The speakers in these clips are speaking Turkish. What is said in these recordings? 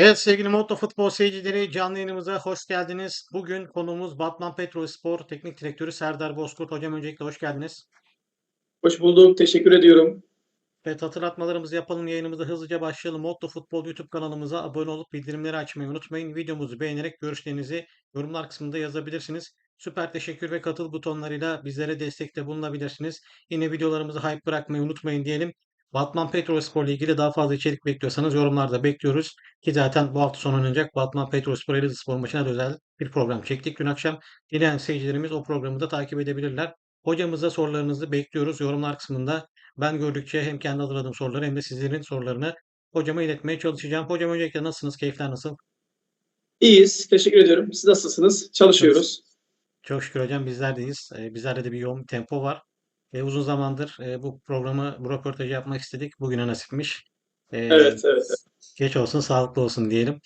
Evet sevgili Motto Futbol seyircileri canlı yayınımıza hoş geldiniz. Bugün konuğumuz Batman Petrolspor Teknik Direktörü Serdar Bozkurt. Hocam öncelikle hoş geldiniz. Hoş bulduk. Teşekkür ediyorum. Evet hatırlatmalarımızı yapalım. Yayınımıza hızlıca başlayalım. Motto Futbol YouTube kanalımıza abone olup bildirimleri açmayı unutmayın. Videomuzu beğenerek görüşlerinizi yorumlar kısmında yazabilirsiniz. Süper teşekkür ve katıl butonlarıyla bizlere destekte bulunabilirsiniz. Yine videolarımızı hype bırakmayı unutmayın diyelim. Batman Petrolspor ile ilgili daha fazla içerik bekliyorsanız yorumlarda bekliyoruz. Ki zaten bu hafta sonu oynanacak Batman Petrolspor Elazığspor maçına da özel bir program çektik dün akşam. Dileyen seyircilerimiz o programı da takip edebilirler. Hocamıza sorularınızı bekliyoruz yorumlar kısmında. Ben gördükçe hem kendi hazırladığım soruları hem de sizlerin sorularını hocama iletmeye çalışacağım. Hocam öncelikle nasılsınız? Keyifler nasıl? İyiyiz. Teşekkür ediyorum. Siz nasılsınız? Çalışıyoruz. Çok şükür hocam bizler deyiz. Ee, bizlerde de bir yoğun tempo var. Ee, uzun zamandır e, bu programı, bu röportajı yapmak istedik. Bugüne nasipmiş. Ee, Evet, evet. geç olsun, sağlıklı olsun diyelim.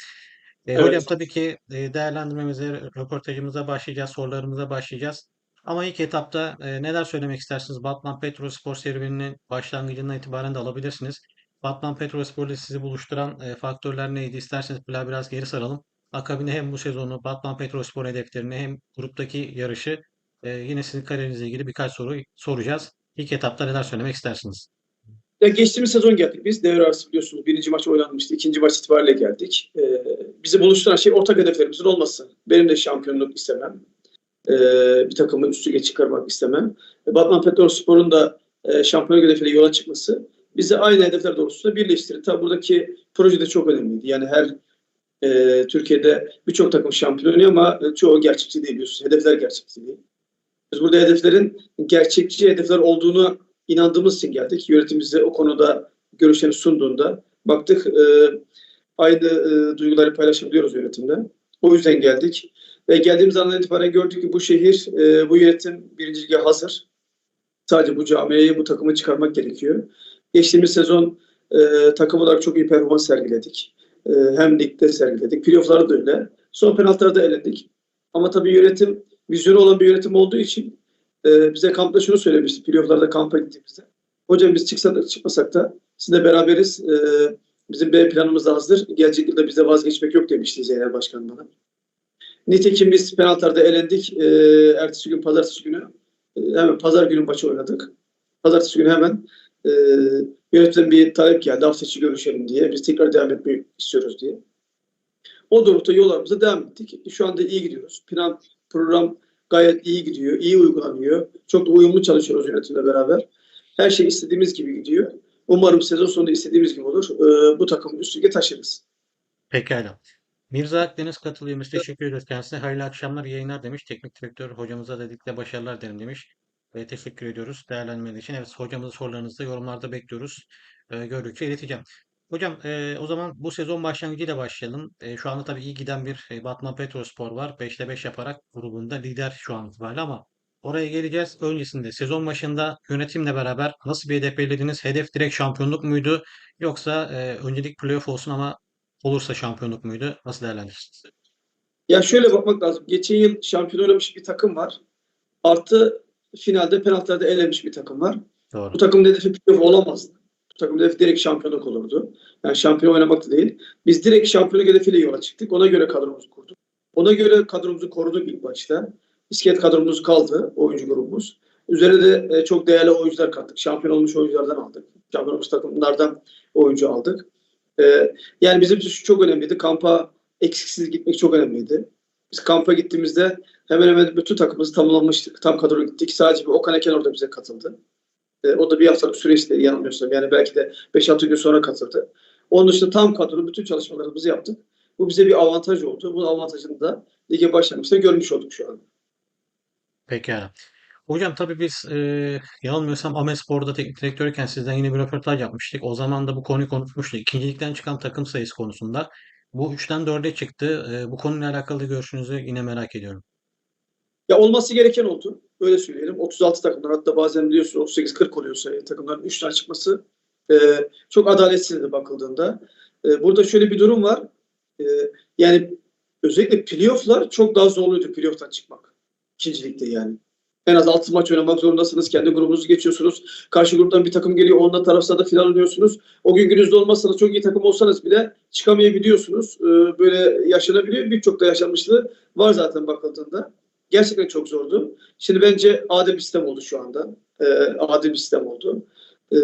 Ee, Evet. hocam tabii ki e, değerlendirmemize, röportajımıza başlayacağız, sorularımıza başlayacağız. Ama ilk etapta e, neler söylemek istersiniz? Batman Petrolspor serüveninin başlangıcından itibaren de alabilirsiniz. Batman Petrolspor ile sizi buluşturan e, faktörler neydi? İsterseniz biraz, geri saralım. Akabinde hem bu sezonu Batman Petrolspor hedeflerini hem gruptaki yarışı e, yine sizin kariyerinizle ilgili birkaç soru soracağız. İlk etapta neler söylemek istersiniz? Ya geçtiğimiz sezon geldik biz. Devre arası biliyorsunuz. Birinci maç oynanmıştı. İkinci maç itibariyle geldik. Ee, bizi buluşturan şey ortak hedeflerimizin olması. Benim de şampiyonluk istemem. Ee, bir takımı üstüge çıkarmak istemem. Batman Petrolspor'un da e, şampiyonluk hedefiyle yola çıkması bizi aynı hedefler doğrultusunda birleştirdi. Tabii buradaki proje de çok önemliydi. Yani her e, Türkiye'de birçok takım şampiyon oynuyor ama e, çoğu gerçekçi değil biliyorsunuz. Hedefler gerçekçi değil. Biz burada hedeflerin gerçekçi hedefler olduğunu inandığımız için geldik. Yönetim bize o konuda görüşlerini sunduğunda baktık e, aynı e, duyguları paylaşabiliyoruz yönetimle. O yüzden geldik. Ve geldiğimiz andan itibaren gördük ki bu şehir, e, bu yönetim birinci lige hazır. Sadece bu camiayı, bu takımı çıkarmak gerekiyor. Geçtiğimiz sezon e, takım olarak çok iyi performans sergiledik. E, hem ligde sergiledik. Playoff'larda da öyle. Son penaltılarda elendik. Ama tabii yönetim vizyonu olan bir yönetim olduğu için e, bize kampta şunu söylemişti. Playoff'larda kampa gittiğimizde. Hocam biz çıksak da çıkmasak da sizinle beraberiz. E, bizim B planımız da hazır. Gelecek yılda bize vazgeçmek yok demişti Zeynel Başkan bana. Nitekim biz penaltılarda elendik. E, ertesi gün pazartesi günü e, hemen pazar günü maçı oynadık. Pazartesi günü hemen e, yönetimden bir talep geldi. Hafta içi görüşelim diye. Biz tekrar devam etmeyi istiyoruz diye. O doğrultuda yollarımıza devam ettik. Şu anda iyi gidiyoruz. Plan, program gayet iyi gidiyor. iyi uygulanıyor. Çok da uyumlu çalışıyoruz yönetimle beraber. Her şey istediğimiz gibi gidiyor. Umarım sezon sonunda istediğimiz gibi olur. Ee, bu takımı üst lige taşırız. Pekala. Mirza Akdeniz katılıyor. Biz teşekkür ederiz kendisine. Hayırlı akşamlar, yayınlar demiş. Teknik direktör hocamıza birlikte başarılar derim demiş. Ve teşekkür ediyoruz değerlendirmeleri için. Evet hocamızın sorularınızı da yorumlarda bekliyoruz. Ee, gördükçe ileteceğim. Hocam e, o zaman bu sezon başlangıcıyla başlayalım. E, şu anda tabii iyi giden bir e, Batman Petrolspor var. 5'te 5 yaparak grubunda lider şu an itibariyle ama oraya geleceğiz. Öncesinde sezon başında yönetimle beraber nasıl bir hedef belirlediniz? Hedef direkt şampiyonluk muydu? Yoksa e, öncelik playoff olsun ama olursa şampiyonluk muydu? Nasıl değerlendirirsiniz? Ya şöyle bakmak lazım. Geçen yıl şampiyon oynamış bir takım var. Artı finalde penaltılarda elenmiş bir takım var. Doğru. Bu takımın hedefi playoff olamazdı. Bu takımın hedefi direkt şampiyonluk olurdu. Yani şampiyon oynamak da değil. Biz direkt şampiyonluk hedefiyle yola çıktık. Ona göre kadromuzu kurduk. Ona göre kadromuzu koruduk ilk başta. İskelet kadromuz kaldı, oyuncu grubumuz. Üzerine de e, çok değerli oyuncular kattık. Şampiyon olmuş oyunculardan aldık. Şampiyon olmuş takımlardan oyuncu aldık. E, yani bizim için çok önemliydi. Kampa eksiksiz gitmek çok önemliydi. Biz kampa gittiğimizde hemen hemen bütün takımımızı tamamlamıştık. Tam kadro gittik. Sadece bir Okan Eken orada bize katıldı. E, o da bir haftalık süreçte yanılmıyorsam. Yani belki de 5-6 gün sonra katıldı. Onun dışında tam kadro bütün çalışmalarımızı yaptık. Bu bize bir avantaj oldu. Bu avantajını da lige başlangıçta görmüş olduk şu an. Pekala. Hocam tabii biz e, yanılmıyorsam Amespor'da teknik direktörken sizden yine bir röportaj yapmıştık. O zaman da bu konuyu konuşmuştuk. İkincilikten çıkan takım sayısı konusunda. Bu 3'ten 4'e çıktı. E, bu konuyla alakalı görüşünüzü yine merak ediyorum. Ya olması gereken oldu. Öyle söyleyelim. 36 takımlar hatta bazen biliyorsunuz 38-40 oluyor sayı takımların 3 tane çıkması e, çok adaletsizdi bakıldığında. E, burada şöyle bir durum var. E, yani özellikle playoff'lar çok daha zorluydu playoff'tan çıkmak. İkincilikte yani. En az 6 maç oynamak zorundasınız. Kendi grubunuzu geçiyorsunuz. Karşı gruptan bir takım geliyor. Onunla tarafsızda final oynuyorsunuz. O gün gününüzde olmazsanız çok iyi takım olsanız bile çıkamayabiliyorsunuz. Ee, böyle yaşanabiliyor. Birçok da yaşanmışlığı var zaten bakıldığında. Gerçekten çok zordu. Şimdi bence adil bir sistem oldu şu anda. Ee, adil bir sistem oldu. Ee,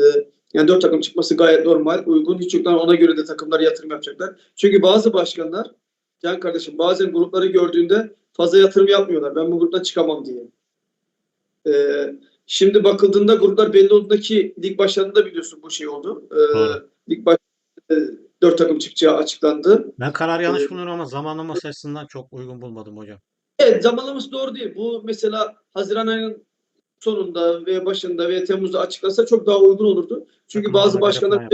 yani dört takım çıkması gayet normal, uygun. Hiç yoktan ona göre de takımlar yatırım yapacaklar. Çünkü bazı başkanlar, Can kardeşim bazen grupları gördüğünde fazla yatırım yapmıyorlar. Ben bu gruptan çıkamam diye. Ee, şimdi bakıldığında gruplar belli olduğunda ki lig başlarında biliyorsun bu şey oldu. Ee, Doğru. lig baş e, dört takım çıkacağı açıklandı. Ben karar yanlış Evet. buluyorum ama zamanlaması açısından çok uygun bulmadım hocam. Evet zamanlaması doğru değil. Bu mesela Haziran ayının sonunda ve başında ve Temmuz'da açıklasa çok daha uygun olurdu. Çünkü bazı başkanlar.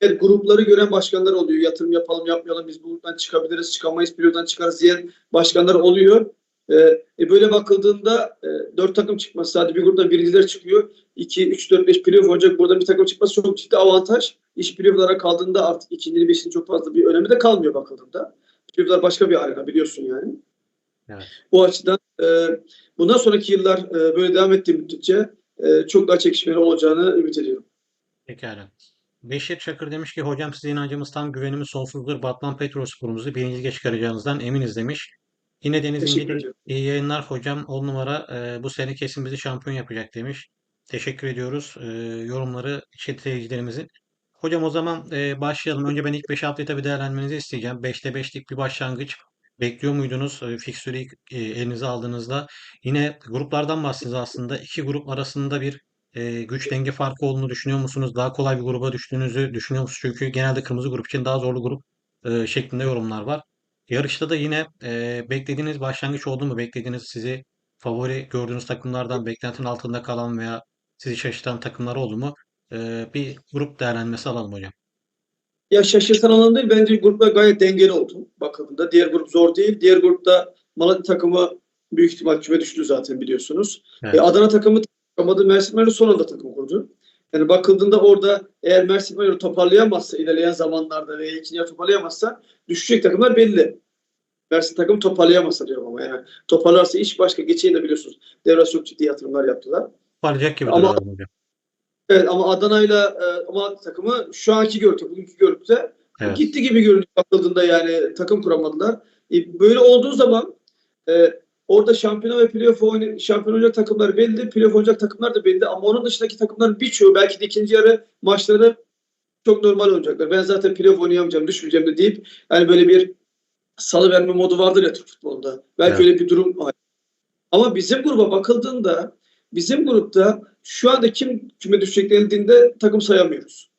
Evet, grupları gören başkanlar oluyor. Yatırım yapalım yapmayalım biz bu gruptan çıkabiliriz çıkamayız pilottan çıkarız diyen başkanlar oluyor. Ee, e, böyle bakıldığında e, 4 takım çıkması sadece bir gruptan birinciler çıkıyor. 2, 3, 4, 5 playoff olacak. Buradan bir takım çıkması çok ciddi avantaj. İş playoff'lara kaldığında artık ikinci, beşinci çok fazla bir önemi de kalmıyor bakıldığında. Playoff'lar başka bir arena biliyorsun yani. Evet. Bu açıdan e, bundan sonraki yıllar e, böyle devam ettiği müddetçe e, çok daha çekişmeli olacağını ümit ediyorum. Pekala. Beşir Çakır demiş ki hocam size inancımız tam güvenimiz sonsuzdur. Batman Petrospor'umuzu birinci lige çıkaracağınızdan eminiz demiş. Yine Deniz İngiliz iyi yayınlar hocam. On numara e, bu sene kesin bizi şampiyon yapacak demiş. Teşekkür ediyoruz e, yorumları izleyicilerimizin. Hocam o zaman e, başlayalım. Önce ben ilk 5 haftayı tabii değerlendirmenizi isteyeceğim. 5'te 5'lik bir başlangıç. Bekliyor muydunuz? E, e, elinize aldığınızda. Yine gruplardan bahsediniz aslında. İki grup arasında bir güç denge farkı olduğunu düşünüyor musunuz? Daha kolay bir gruba düştüğünüzü düşünüyor musunuz? Çünkü genelde kırmızı grup için daha zorlu grup şeklinde yorumlar var. Yarışta da yine beklediğiniz başlangıç oldu mu? Beklediğiniz sizi favori gördüğünüz takımlardan beklentinin altında kalan veya sizi şaşırtan takımlar oldu mu? Bir grup değerlendirmesi alalım hocam. Ya şaşırtan alan değil. Bence gruplar gayet dengeli oldu bakıldığında. Diğer grup zor değil. Diğer grupta Malatya takımı büyük ihtimal küme düştü zaten biliyorsunuz. Evet. E, Adana takımı çıkamadı. Mersin Mero son anda takım kurdu. Yani bakıldığında orada eğer Mersin Mero toparlayamazsa ilerleyen zamanlarda veya ikinci toparlayamazsa düşecek takımlar belli. Mersin takımı toparlayamazsa diyorum ama yani toparlarsa iş başka. Geçeyi de biliyorsunuz. Devre çok ciddi yatırımlar yaptılar. Parlayacak gibi Ama- hocam. Evet ama Adana'yla e, Malatya takımı şu anki görüntü, bugünkü görüntüde Evet. gitti gibi görünüyor bakıldığında yani takım kuramadılar. E, böyle olduğu zaman e, orada şampiyona ve playoff oynayan şampiyon olacak takımlar belli, playoff olacak takımlar da belli ama onun dışındaki takımların birçoğu belki de ikinci yarı maçları çok normal olacaklar. Ben zaten playoff oynayamayacağım, düşmeyeceğim de deyip yani böyle bir salı verme modu vardır ya Türk futbolunda. Belki Evet. öyle bir durum var. Ama bizim gruba bakıldığında bizim grupta şu anda kim küme düşecek denildiğinde takım sayamıyoruz.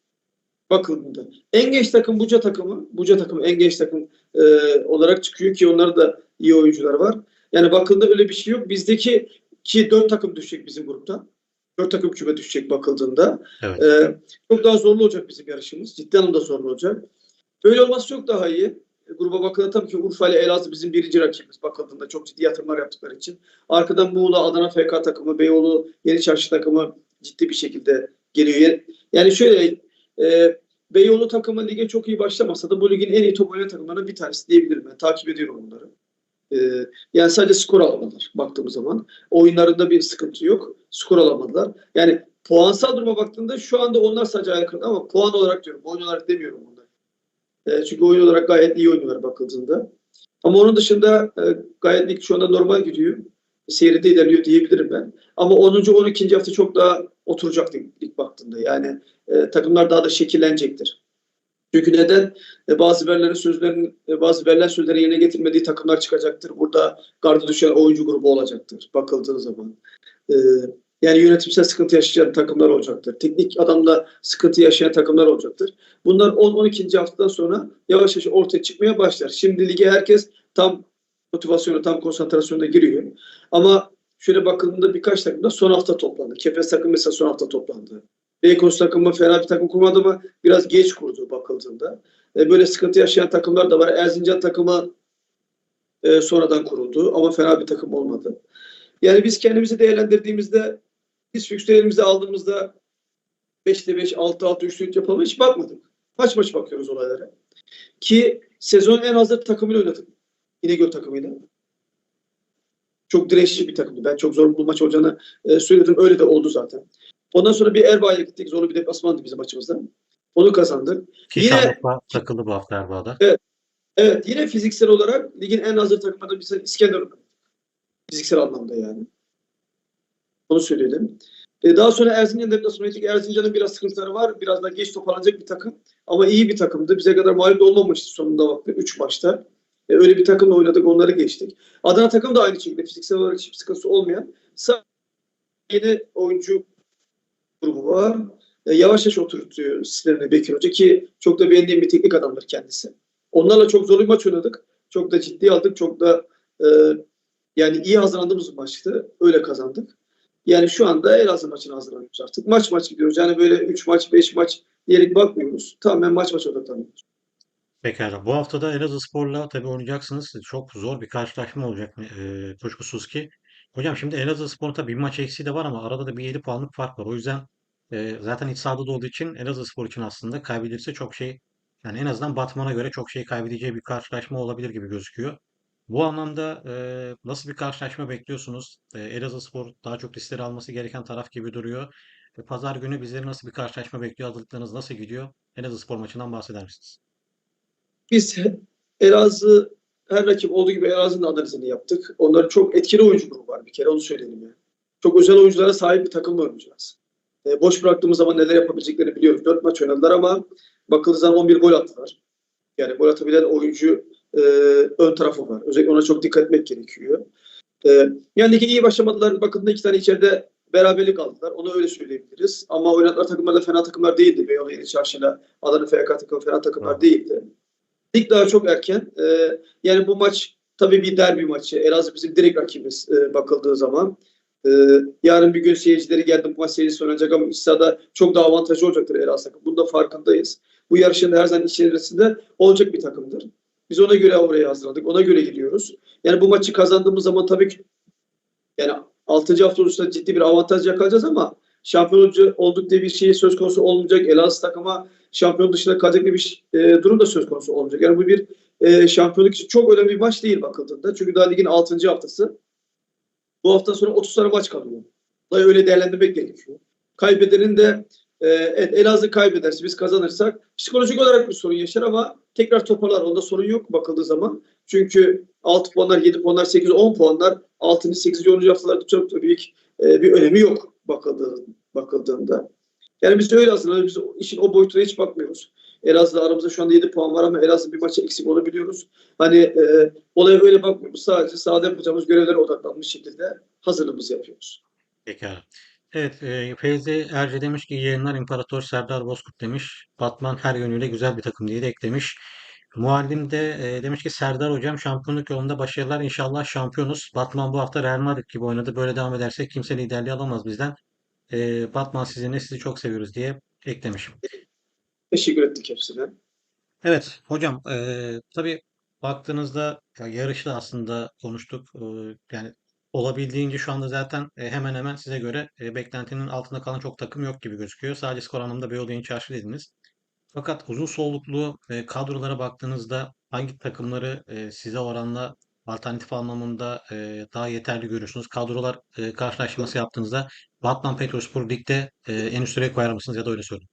Bakıldığında. En genç takım Buca takımı. Buca takımı en genç takım e, olarak çıkıyor ki onlarda da iyi oyuncular var. Yani bakıldığında öyle bir şey yok. Bizdeki ki dört takım düşecek bizim grupta. Dört takım küme düşecek bakıldığında. Evet. E, çok daha zorlu olacak bizim yarışımız. Ciddi anlamda zorlu olacak. Böyle olması çok daha iyi. Gruba bakıldığında tabii ki Urfa ile Elazığ bizim birinci rakibimiz bakıldığında çok ciddi yatırımlar yaptıkları için. Arkadan Muğla, Adana FK takımı, Beyoğlu, Yeni Çarşı takımı ciddi bir şekilde geliyor. Yani şöyle e, Beyoğlu takımı lige çok iyi başlamasa da bu ligin en iyi top oynayan takımlarından bir tanesi diyebilirim. Ben takip ediyorum onları. E, yani sadece skor alamadılar baktığımız zaman. Oyunlarında bir sıkıntı yok. Skor alamadılar. Yani puansal duruma baktığında şu anda onlar sadece ayak kırdı ama puan olarak diyorum. Oyun olarak demiyorum onları. E, çünkü oyun olarak gayet iyi oynuyorlar bakıldığında. Ama onun dışında e, gayet lig şu anda normal gidiyor. Seyri de ilerliyor diyebilirim ben. Ama 10. 12. hafta çok daha oturacak lig, baktığında. Yani e, takımlar daha da şekillenecektir. Çünkü neden? Bazı verilerin sözlerin, bazı verilen sözleri yerine getirmediği takımlar çıkacaktır. Burada gardı düşen oyuncu grubu olacaktır bakıldığı zaman. Yani yönetimsel sıkıntı yaşayan takımlar olacaktır. Teknik adamda sıkıntı yaşayan takımlar olacaktır. Bunlar 10-12. haftadan sonra yavaş yavaş ortaya çıkmaya başlar. Şimdi lige herkes tam motivasyonu, tam konsantrasyonda giriyor. Ama şöyle bakıldığında birkaç takım da son hafta toplandı. Kefes takım mesela son hafta toplandı. Beykoz takımı fena bir takım kurmadı ama biraz geç kurdu bakıldığında. E, böyle sıkıntı yaşayan takımlar da var. Erzincan takımı e, sonradan kuruldu ama fena bir takım olmadı. Yani biz kendimizi değerlendirdiğimizde biz fikstür elimize aldığımızda 5'te 5, 6 6 3 4 yapalım hiç bakmadık. Maç maç bakıyoruz olaylara. Ki sezon en hazır takımıyla oynadık. İnegöl takımıyla. çok dirençli bir takımdı. Ben çok zor bu maç olacağını e, söyledim. Öyle de oldu zaten. Ondan sonra bir Erbaa'ya gittik. Zorlu bir deplasmandı bizim maçımızda. Onu kazandık. Ki Yine- takıldı bu hafta Erbaa'da. Evet yine fiziksel olarak ligin en hazır takımlarından birisi İskenderun. Fiziksel anlamda yani. Onu söyleyelim. E, daha sonra Erzincan deplasmanı ettik. Erzincan'ın biraz sıkıntıları var. Biraz da geç toparlanacak bir takım. Ama iyi bir takımdı. Bize kadar mağlup olmamıştı sonunda baktık 3 maçta. E, öyle bir takımla oynadık. Onları geçtik. Adana takım da aynı şekilde fiziksel olarak hiçbir sıkıntısı olmayan. Sadece yeni oyuncu grubu var. E, yavaş yavaş oturtuyor sistemine Bekir Hoca ki çok da beğendiğim bir teknik adamdır kendisi. Onlarla çok zor bir maç oynadık. Çok da ciddi aldık. Çok da e, yani iyi hazırlandığımız bir maçtı. Öyle kazandık. Yani şu anda Elazığ maçına hazırlanıyoruz artık. Maç maç gidiyoruz. Yani böyle 3 maç, 5 maç diyerek bakmıyoruz. Tamamen maç maç odaklanıyoruz. Pekala. Bu hafta da Elazığspor'la tabii oynayacaksınız. Çok zor bir karşılaşma olacak e, kuşkusuz ki. Hocam şimdi Elazığspor'un tabii bir maç eksiği de var ama arada da bir 7 puanlık fark var. O yüzden e, zaten iç sahada da olduğu için Elazığspor için aslında kaybedilirse çok şey yani en azından Batman'a göre çok şey kaybedeceği bir karşılaşma olabilir gibi gözüküyor. Bu anlamda e, nasıl bir karşılaşma bekliyorsunuz? E, Elazığspor daha çok riskleri alması gereken taraf gibi duruyor. E, Pazar günü bizleri nasıl bir karşılaşma bekliyor? Hazırlıklarınız nasıl gidiyor? Elazığspor maçından bahseder misiniz? Biz Elazığ her rakip olduğu gibi Elazığ'ın analizini yaptık. Onların çok etkili oyuncu grubu var bir kere onu söyleyelim yani. Çok özel oyunculara sahip bir takımla oynayacağız. E, boş bıraktığımız zaman neler yapabileceklerini biliyoruz. 4 maç oynadılar ama bakıldığı zaman 11 gol attılar. Yani gol atabilen oyuncu e, ön tarafı var. Özellikle ona çok dikkat etmek gerekiyor. E, yani lige iyi başlamadılar. Bakıldığında iki tane içeride beraberlik aldılar. Onu öyle söyleyebiliriz. Ama oynadılar takımlar da fena takımlar değildi. Beyoğlu Yeni Çarşı'yla Adana FK takımı fena takımlar Evet. değildi. Lig daha çok erken. Ee, yani bu maç tabii bir derbi maçı. Elazığ bizim direkt rakibimiz e, bakıldığı zaman. Ee, yarın bir gün seyircileri geldi bu maç serisi oynanacak ama iç sahada çok daha avantajlı olacaktır Elazığ takım. Bunda farkındayız. Bu yarışın her zaman içerisinde olacak bir takımdır. Biz ona göre oraya hazırladık. Ona göre gidiyoruz. Yani bu maçı kazandığımız zaman tabii ki yani 6. hafta olursa ciddi bir avantaj yakalayacağız ama şampiyoncu olduk diye bir şey söz konusu olmayacak. Elazığ takıma şampiyon dışında kalacak bir e, durum da söz konusu olmayacak. Yani bu bir e, şampiyonluk için çok önemli bir maç değil bakıldığında. Çünkü daha ligin 6. haftası. Bu hafta sonra 30 tane maç kalıyor. Dolayı öyle değerlendirmek gerekiyor. Kaybedenin de e, evet, Elazığ kaybederse biz kazanırsak psikolojik olarak bir sorun yaşar ama tekrar toparlar. Onda sorun yok bakıldığı zaman. Çünkü 6 puanlar, 7 puanlar, 8, 10 puanlar 6. 8. 10. haftalarda çok da büyük e, bir önemi yok bakıldığı, bakıldığında. Yani biz öyle hazırlanıyoruz. Biz işin o boyutuna hiç bakmıyoruz. Elazığ'da aramızda şu anda 7 puan var ama Elazığ bir maça eksik olabiliyoruz. Hani e, olaya öyle bakmıyoruz. Sadece sahada yapacağımız görevlere odaklanmış şekilde hazırlığımızı yapıyoruz. Pekala. Evet, e, Feyzi Erce demiş ki yayınlar İmparator Serdar Bozkurt demiş. Batman her yönüyle güzel bir takım diye de eklemiş. Muallim de e, demiş ki Serdar hocam şampiyonluk yolunda başarılar inşallah şampiyonuz. Batman bu hafta Real Madrid gibi oynadı. Böyle devam ederse kimse liderliği alamaz bizden. E, Batman sizinle sizi çok seviyoruz diye eklemiş. Teşekkür ettik hepsine. Evet hocam eee tabii baktığınızda ya yarışta aslında konuştuk. Eee, yani olabildiğince şu anda zaten e, hemen hemen size göre e, beklentinin altında kalan çok takım yok gibi gözüküyor. Sadece skor anlamında Beyoğlu Yeni Çarşı dediniz. Fakat uzun soluklu e, kadrolara baktığınızda hangi takımları size oranla alternatif anlamında daha yeterli görüyorsunuz? Kadrolar e, karşılaşması yaptığınızda Batman Petrolspor Lig'de en üst sıraya koyar mısınız ya da öyle söyleyeyim.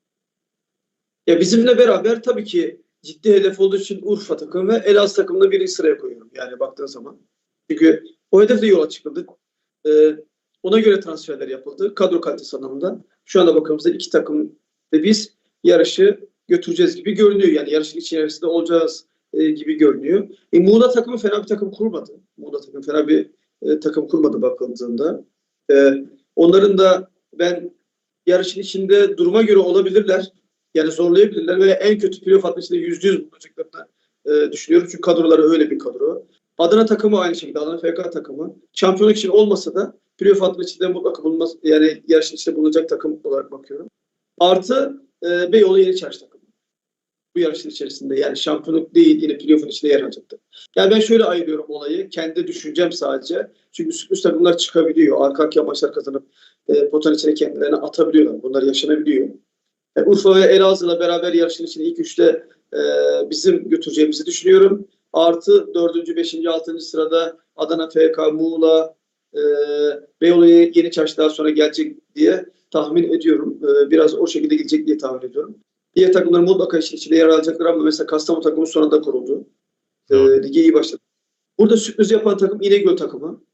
Ya bizimle beraber tabii ki ciddi hedef olduğu için Urfa takımı ve Elazığ takımını birinci sıraya koyuyorum. Yani baktığın zaman. Çünkü o hedefle yola çıkıldı. Ee, ona göre transferler yapıldı. Kadro kalitesi anlamında. Şu anda bakımızda iki takım ve biz yarışı götüreceğiz gibi görünüyor. Yani yarışın içerisinde olacağız e, gibi görünüyor. E, Muğla takımı fena bir takım kurmadı. Muğla takımı fena bir e, takım kurmadı bakıldığında. E, onların da ben yarışın içinde duruma göre olabilirler. Yani zorlayabilirler ve en kötü playoff atmasında yüzde yüz bulacaklarını e, düşünüyorum. Çünkü kadroları öyle bir kadro. Adana takımı aynı şekilde. Adana FK takımı. Şampiyonluk için olmasa da playoff atma içinde mutlaka bulunmaz. Yani yarışın içinde bulunacak takım olarak bakıyorum. Artı e, Beyoğlu Yeni Çarşı takımı. Bu yarışın içerisinde yani şampiyonluk değil yine playoff'un içinde yer alacaktır. Yani ben şöyle ayırıyorum olayı. Kendi düşüncem sadece. Çünkü sürpriz takımlar çıkabiliyor. Arka arkaya maçlar kazanıp e, potanın içine atabiliyorlar. Bunlar yaşanabiliyor. E, Urfa ve Elazığ'la beraber yarışın içinde ilk üçte e, bizim götüreceğimizi düşünüyorum. Artı dördüncü, beşinci, altıncı sırada Adana, FK, Muğla, e, Beyoğlu'ya yeni çarşı daha sonra gelecek diye tahmin ediyorum. E, biraz o şekilde gidecek diye tahmin ediyorum. Diğer takımlar mutlaka işin içinde yer alacaklar ama mesela Kastamonu takımı son anda kuruldu. E, lige iyi başladı. Burada sürpriz yapan takım İnegöl takımı.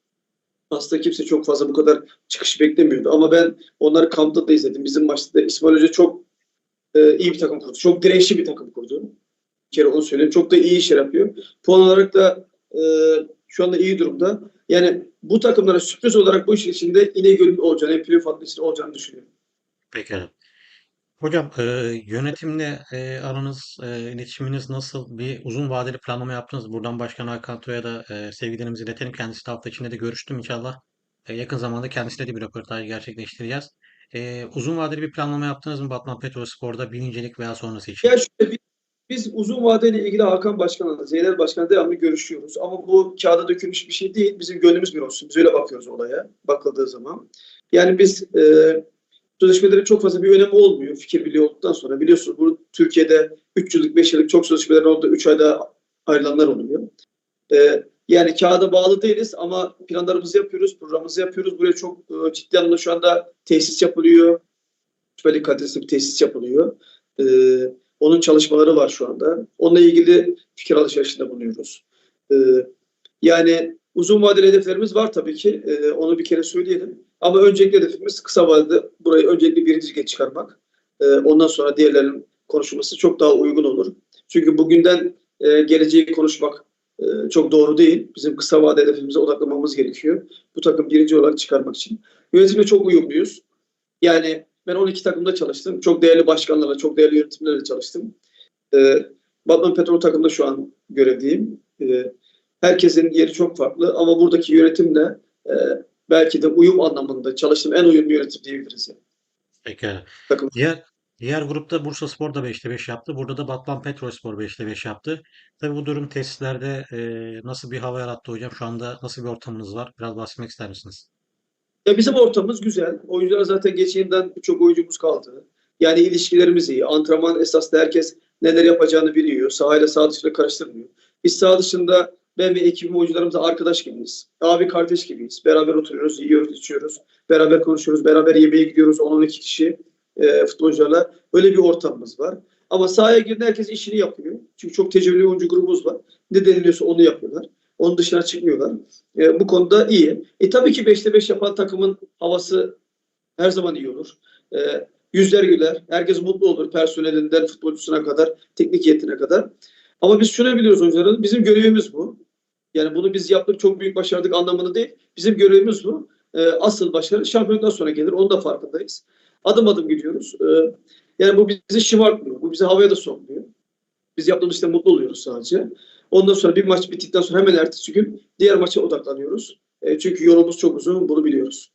Aslında kimse çok fazla bu kadar çıkış beklemiyordu. Ama ben onları kampta da izledim. Bizim maçta da İsmail Hoca çok e, iyi bir takım kurdu. Çok dirençli bir takım kurdu. Bir kere onu söyleyeyim. Çok da iyi işler yapıyor. Puan olarak da e, şu anda iyi durumda. Yani bu takımlara sürpriz olarak bu işin içinde İnegöl'ün olacağını, playoff atmasının olacağını düşünüyorum. Peki. Hocam e, yönetimle e, aranız, e, iletişiminiz nasıl? Bir uzun vadeli planlama yaptınız. Buradan Başkan Hakan Tuğ'a da e, sevgilerimizi iletelim. Kendisi de hafta içinde de görüştüm inşallah. E, yakın zamanda kendisiyle de bir röportaj gerçekleştireceğiz. E, uzun vadeli bir planlama yaptınız mı Batman Petrospor'da birincilik veya sonrası için? Ya şöyle biz, biz uzun vadeyle ilgili Hakan Başkan'la, Zeynel Başkan'la devamlı görüşüyoruz. Ama bu kağıda dökülmüş bir şey değil. Bizim gönlümüz bir olsun. Biz öyle bakıyoruz olaya bakıldığı zaman. Yani biz e, sözleşmelerin çok fazla bir önemi olmuyor fikir birliği olduktan sonra. Biliyorsunuz bu Türkiye'de 3 yıllık 5 yıllık çok sözleşmeler oldu. 3 ayda ayrılanlar oluyor. E, yani kağıda bağlı değiliz ama planlarımızı yapıyoruz, programımızı yapıyoruz. Buraya çok e, ciddi anlamda şu anda tesis yapılıyor. Lig kalitesinde bir tesis yapılıyor. E, onun çalışmaları var şu anda. Onunla ilgili fikir alışverişinde bulunuyoruz. E, yani uzun vadeli hedeflerimiz var tabii ki. E, onu bir kere söyleyelim. Ama öncelikli hedefimiz kısa vadede burayı öncelikli birinci lige çıkarmak. E, ondan sonra diğerlerinin konuşulması çok daha uygun olur. Çünkü bugünden e, geleceği konuşmak e, çok doğru değil. Bizim kısa vade hedefimize odaklamamız gerekiyor. Bu takım birinci olarak çıkarmak için. Yönetimle çok uyumluyuz. Yani ben 12 takımda çalıştım. Çok değerli başkanlarla, çok değerli yönetimlerle çalıştım. E, Batman Petrol takımda şu an görevliyim. E, herkesin yeri çok farklı ama buradaki yönetimle e, belki de uyum anlamında çalıştığım en uyumlu yönetim diyebiliriz. Yani. Peki. Takım. Diğer diğer grupta Bursaspor da 5'te 5 yaptı. Burada da Batman Petrolspor 5'te 5 yaptı. Tabii bu durum tesislerde e, nasıl bir hava yarattı hocam? Şu anda nasıl bir ortamınız var? Biraz bahsetmek ister misiniz? Ya bizim ortamımız güzel. Oyuncular zaten geçen birçok oyuncumuz kaldı. Yani ilişkilerimiz iyi. Antrenman esasında herkes neler yapacağını biliyor. Sahayla sağ dışıyla karıştırmıyor. Biz sağ dışında ben ve ekibim oyuncularımızla arkadaş gibiyiz. Abi kardeş gibiyiz. Beraber oturuyoruz, yiyoruz, içiyoruz. Beraber konuşuyoruz. Beraber yemeğe gidiyoruz 10-12 kişi e, futbolcularla. Öyle bir ortamımız var. Ama sahaya girdiğinde herkes işini yapıyor. Çünkü çok tecrübeli oyuncu grubumuz var. Ne deniliyorsa onu yapıyorlar. Onun dışına çıkmıyorlar. E, bu konuda iyi. E tabii ki 5'te 5 yapan takımın havası her zaman iyi olur. E, yüzler güler. Herkes mutlu olur. Personelinden futbolcusuna kadar, teknik heyetine kadar. Ama biz şunu biliyoruz oyuncuların. Bizim görevimiz bu. Yani bunu biz yaptık çok büyük başardık anlamını değil. Bizim görevimiz bu. E, asıl başarı şampiyondan sonra gelir. Onun da farkındayız. Adım adım gidiyoruz. E, yani bu bizi şımartmıyor. Bu bizi havaya da sokmuyor. Biz yaptığımız işte mutlu oluyoruz sadece. Ondan sonra bir maç bittikten sonra hemen ertesi gün diğer maça odaklanıyoruz. E, çünkü yolumuz çok uzun. Bunu biliyoruz.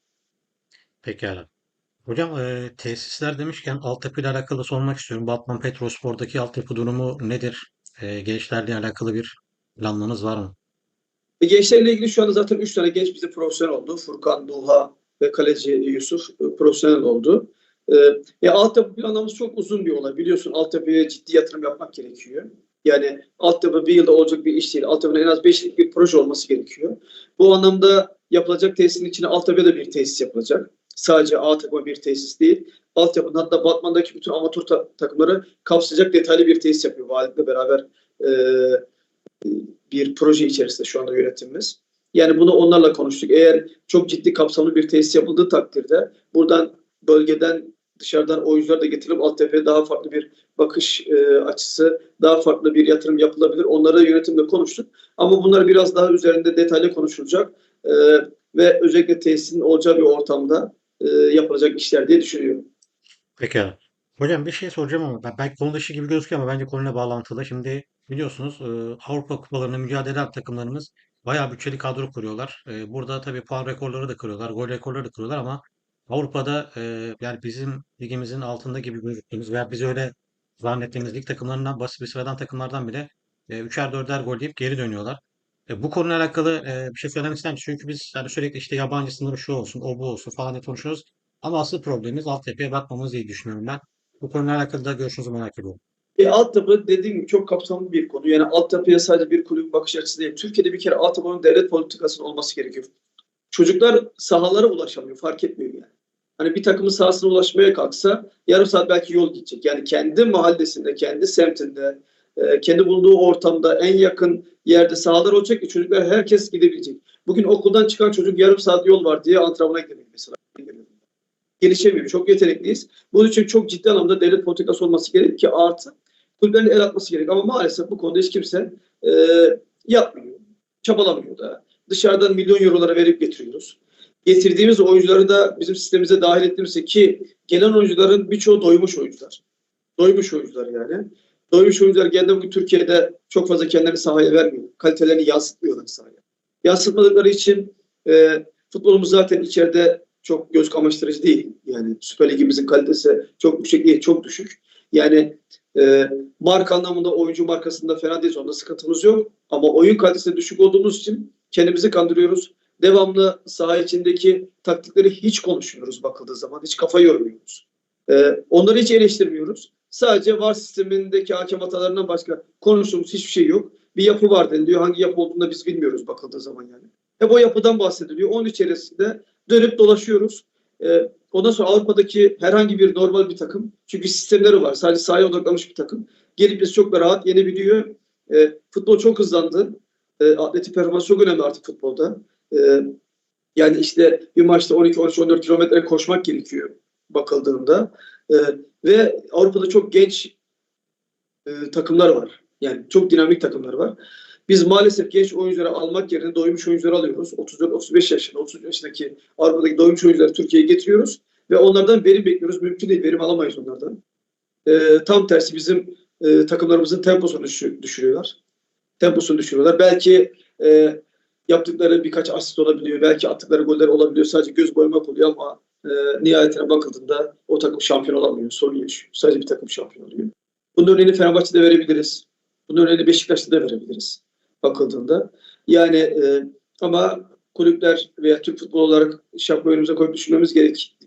Pekala. Hocam e, tesisler demişken altyapı ile alakalı sormak istiyorum. Batman Petrospor'daki altyapı durumu nedir? E, gençlerle alakalı bir planlarınız var mı? E, gençlerle ilgili şu anda zaten 3 tane genç bize profesyonel oldu. Furkan, Duha ve kaleci Yusuf e, profesyonel oldu. E, ya altyapı planlamamız çok uzun bir olay. Biliyorsun altyapıya ciddi yatırım yapmak gerekiyor. Yani altyapı bir yılda olacak bir iş değil. Altyapının en az 5 yıllık bir proje olması gerekiyor. Bu anlamda yapılacak tesisin içine altyapıya da bir tesis yapılacak. Sadece A takımı bir tesis değil. Altyapının hatta Batman'daki bütün amatör ta- takımları kapsayacak detaylı bir tesis yapıyor. Valilikle beraber e, bir proje içerisinde şu anda yönetimimiz. Yani bunu onlarla konuştuk. Eğer çok ciddi kapsamlı bir tesis yapıldığı takdirde buradan bölgeden dışarıdan oyuncular da getirilip altyapıya daha farklı bir bakış e, açısı, daha farklı bir yatırım yapılabilir. Onlara yönetimle konuştuk. Ama bunlar biraz daha üzerinde detaylı konuşulacak e, ve özellikle tesisin olacağı bir ortamda e, yapılacak işler diye düşünüyorum. Pekala. Hocam bir şey soracağım ama ben belki konu dışı gibi gözüküyor ama bence konuyla bağlantılı. Şimdi biliyorsunuz Avrupa kupalarında mücadele eden takımlarımız bayağı bütçeli kadro kuruyorlar. Burada tabii puan rekorları da kırıyorlar, gol rekorları da kırıyorlar ama Avrupa'da yani bizim ligimizin altında gibi gözüktüğümüz veya biz öyle zannettiğimiz lig takımlarından basit bir sıradan takımlardan bile e, üçer dörder gol deyip geri dönüyorlar. E, bu konuyla alakalı e, bir şey söylemek ister? Çünkü biz yani sürekli işte yabancı sınırı şu olsun, o bu olsun falan diye konuşuyoruz. Ama asıl problemimiz altyapıya bakmamız diye düşünüyorum ben. Bu konuyla alakalı da görüşünüzü merak ediyorum. E, altyapı dediğim gibi çok kapsamlı bir konu. Yani altyapıya sadece bir kulüp bakış açısı değil. Türkiye'de bir kere altyapının devlet politikasının olması gerekiyor. çocuklar sahalara ulaşamıyor. Fark etmiyor yani. Hani bir takımın sahasına ulaşmaya kalksa yarım saat belki yol gidecek. Yani kendi mahallesinde, kendi semtinde, e, kendi bulunduğu ortamda en yakın yerde sahalar olacak ki çocuklar herkes gidebilecek. Bugün okuldan çıkan çocuk yarım saat yol var diye antrenmana gidemiyor mesela. Gelişemiyor. Çok yetenekliyiz. Bunun için çok ciddi anlamda devlet politikası olması gerek ki artı kulüplerin el atması gerek. Ama maalesef bu konuda hiç kimse e, yapmıyor. Çabalamıyor da. Dışarıdan milyon eurolara verip getiriyoruz. Getirdiğimiz oyuncuları da bizim sistemimize dahil ettiğimizde ki gelen oyuncuların birçoğu doymuş oyuncular. Doymuş oyuncular yani. Doymuş oyuncular genelde bugün Türkiye'de çok fazla kendilerini sahaya vermiyor. Kalitelerini yansıtmıyorlar sahaya. Yansıtmadıkları için e, futbolumuz zaten içeride çok göz kamaştırıcı değil. Yani Süper Ligimizin kalitesi çok yüksek değil, çok düşük. Yani e, marka anlamında oyuncu markasında fena değiliz. Onda sıkıntımız yok. Ama oyun kalitesinde düşük olduğumuz için kendimizi kandırıyoruz. Devamlı saha içindeki taktikleri hiç konuşmuyoruz bakıldığı zaman. Hiç kafa yormuyoruz. E, onları hiç eleştirmiyoruz. Sadece VAR sistemindeki hakem hatalarından başka konuştuğumuz hiçbir şey yok. Bir yapı var deniliyor. Hangi yapı olduğunu biz bilmiyoruz bakıldığı zaman yani. Hep o yapıdan bahsediliyor. Onun içerisinde dönüp dolaşıyoruz. Ee, ondan sonra Avrupa'daki herhangi bir normal bir takım, çünkü sistemleri var. Sadece sahaya odaklamış bir takım. Gelip biz çok rahat yenebiliyor. Ee, futbol çok hızlandı. Ee, atletik performans çok önemli artık futbolda. Ee, yani işte bir maçta 12, 13, 14 kilometre koşmak gerekiyor bakıldığında. Ee, ve Avrupa'da çok genç e, takımlar var. Yani çok dinamik takımlar var. Biz maalesef genç oyuncuları almak yerine doymuş oyuncuları alıyoruz. 34-35 yaşında, 30 yaşındaki Avrupa'daki doymuş oyuncuları Türkiye'ye getiriyoruz. Ve onlardan verim bekliyoruz. Mümkün değil, verim alamayız onlardan. Ee, tam tersi bizim e, takımlarımızın temposunu düşü- düşürüyorlar. Temposunu düşürüyorlar. Belki e, yaptıkları birkaç asist olabiliyor. Belki attıkları goller olabiliyor. Sadece göz boyamak oluyor ama e, nihayetine bakıldığında o takım şampiyon olamıyor. Sorun yaşıyor. Sadece bir takım şampiyon oluyor. Bunun örneğini Fenerbahçe'de verebiliriz. Bunun örneğini Beşiktaş'ta da verebiliriz bakıldığında. Yani e, ama kulüpler veya Türk futbol olarak şapka önümüze koyup düşünmemiz gerek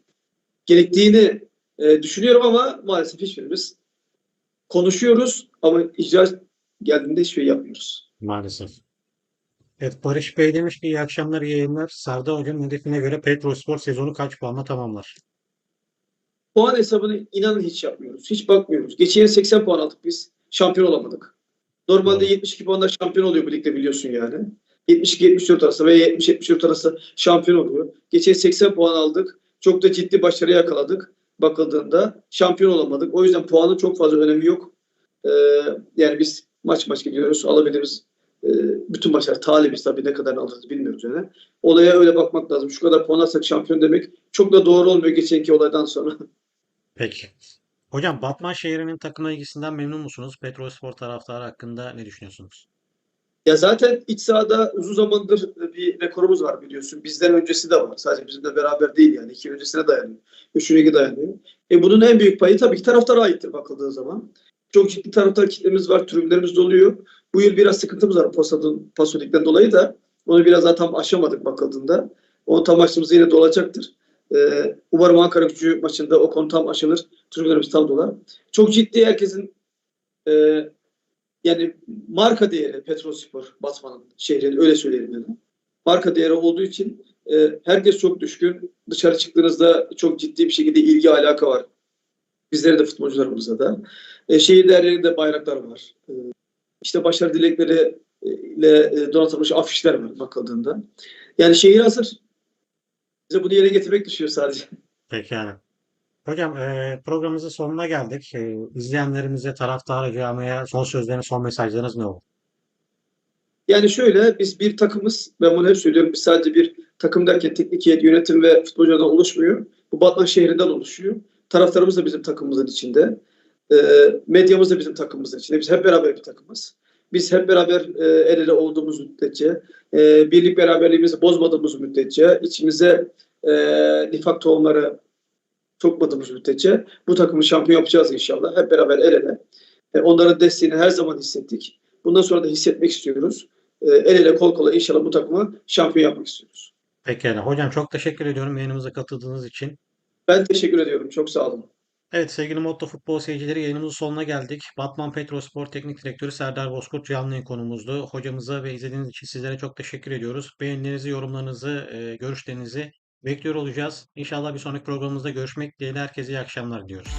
gerektiğini e, düşünüyorum ama maalesef hiçbirimiz konuşuyoruz ama icra geldiğinde hiçbir şey yapmıyoruz. Maalesef. Evet Barış Bey demiş ki iyi akşamlar iyi yayınlar. Sardar Hoca'nın hedefine göre Petrospor sezonu kaç puanla tamamlar? Puan hesabını inanın hiç yapmıyoruz. Hiç bakmıyoruz. Geçen yıl 80 puan aldık biz. Şampiyon olamadık. Normalde Doğru. 72 puanla şampiyon oluyor bu ligde biliyorsun yani. 72-74 arası veya 70-74 arası şampiyon oluyor. Geçen 80 puan aldık. Çok da ciddi başarı yakaladık. Bakıldığında şampiyon olamadık. O yüzden puanın çok fazla önemi yok. Ee, yani biz maç maç gidiyoruz. Alabildiğimiz e, bütün maçlar talibiz tabii ne kadar alırız bilmiyoruz yani. Olaya öyle bakmak lazım. Şu kadar puan alsak şampiyon demek çok da doğru olmuyor geçenki olaydan sonra. Peki. Hocam Batman şehrinin takıma ilgisinden memnun musunuz? Petrospor taraftarı hakkında ne düşünüyorsunuz? Ya zaten iç sahada uzun zamandır bir rekorumuz var biliyorsun. Bizden öncesi de var. Sadece bizimle beraber değil yani. İki öncesine dayanıyor. Üçüncü dayanıyor. E bunun en büyük payı tabii ki taraftara aittir bakıldığı zaman. Çok ciddi taraftar kitlemiz var. Tribünlerimiz doluyor. Bu yıl biraz sıkıntımız var Paso'dan, Paso'likten dolayı da onu biraz daha tam aşamadık bakıldığında. Onu tam açtığımızda yine dolacaktır. Ee, umarım Ankara gücü maçında o konu tam aşılır. Tribünlerimiz tam dolar. Çok ciddi herkesin e, yani marka değeri Petrospor Batman'ın şehrin öyle söyleyelim yani. Marka değeri olduğu için e, herkes çok düşkün. Dışarı çıktığınızda çok ciddi bir şekilde ilgi alaka var. Bizlere de futbolcularımıza da. E, şehir değerlerinde bayraklar var. E, işte başarı dilekleri e, ile e, donatılmış afişler var bakıldığında. Yani şehir hazır. Bize bunu yere getirmek düşüyor sadece. Peki yani. Hocam eee, programımızın sonuna geldik. Eee, izleyenlerimize, taraftara, camiye son sözleriniz, son mesajlarınız ne olur? Yani şöyle biz bir takımız. Ben bunu hep söylüyorum. Biz sadece bir takım derken teknik heyet, yönetim ve futbolculardan oluşmuyor. Bu Batman şehrinden oluşuyor. Taraftarımız da bizim takımımızın içinde. E, medyamız da bizim takımımızın içinde. Biz hep beraber bir takımız. Biz hep beraber e, el ele olduğumuz müddetçe, e, birlik beraberliğimizi bozmadığımız müddetçe, içimize e, nifak tohumları sokmadığımız müddetçe bu takımı şampiyon yapacağız inşallah. Hep beraber el ele. E, onların desteğini her zaman hissettik. Bundan sonra da hissetmek istiyoruz. E, el ele kol kola inşallah bu takımı şampiyon yapmak istiyoruz. Peki yani. Hocam çok teşekkür ediyorum yayınımıza katıldığınız için. Ben teşekkür ediyorum. Çok sağ olun. Evet sevgili Motto Futbol seyircileri yayınımızın sonuna geldik. Batman Petrospor Teknik Direktörü Serdar Bozkurt canlı yayın konumuzdu. Hocamıza ve izlediğiniz için sizlere çok teşekkür ediyoruz. Beğenilerinizi, yorumlarınızı, e, görüşlerinizi bekliyor olacağız. İnşallah bir sonraki programımızda görüşmek dileğiyle herkese iyi akşamlar diyoruz.